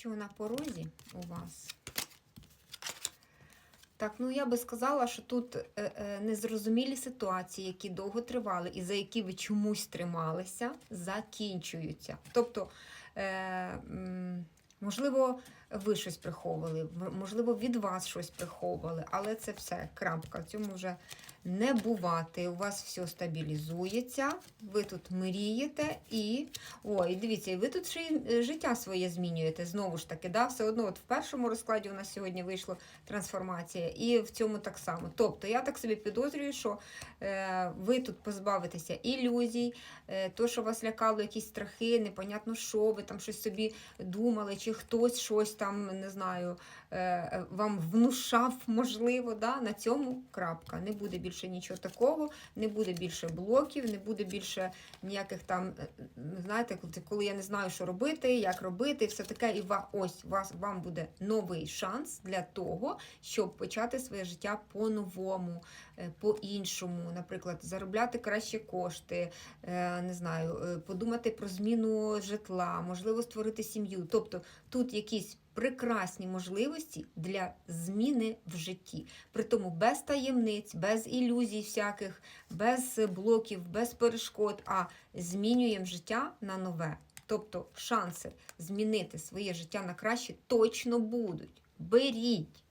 що на порозі у вас? Так, ну я би сказала, що тут е, е, незрозумілі ситуації, які довго тривали, і за які ви чомусь трималися, закінчуються. Тобто, е, можливо, ви щось приховували, можливо, від вас щось приховували, але це все крапка. Цьому вже не бувати. У вас все стабілізується, ви тут мрієте і. Ой, дивіться, ви тут ще й е, життя своє змінюєте. Знову ж таки, да? все одно, от в першому розкладі у нас сьогодні вийшла трансформація, і в цьому так само. Тобто, я так собі підозрюю, що е, ви тут позбавитеся ілюзій, е, то, що вас лякало, якісь страхи, непонятно що, ви там щось собі думали, чи хтось щось там, не знаю, е, е, вам внушав, можливо, да? на цьому крапка. Не буде більше нічого такого, не буде більше блоків, не буде більше ніяких там, е, знаєте, коли- я не знаю, що робити, як робити, все таке. І ось вас, вам буде новий шанс для того, щоб почати своє життя по-новому, е, по-іншому. Наприклад, заробляти кращі кошти, е, не знаю, е, подумати про зміну житла, можливо, створити сім'ю. Тобто тут якісь прекрасні можливості для зміни в житті. Притому без таємниць, без ілюзій всяких, без блоків, без перешкод, а змінюємо життя на нове. Тобто шанси змінити своє життя на краще точно будуть. Беріть.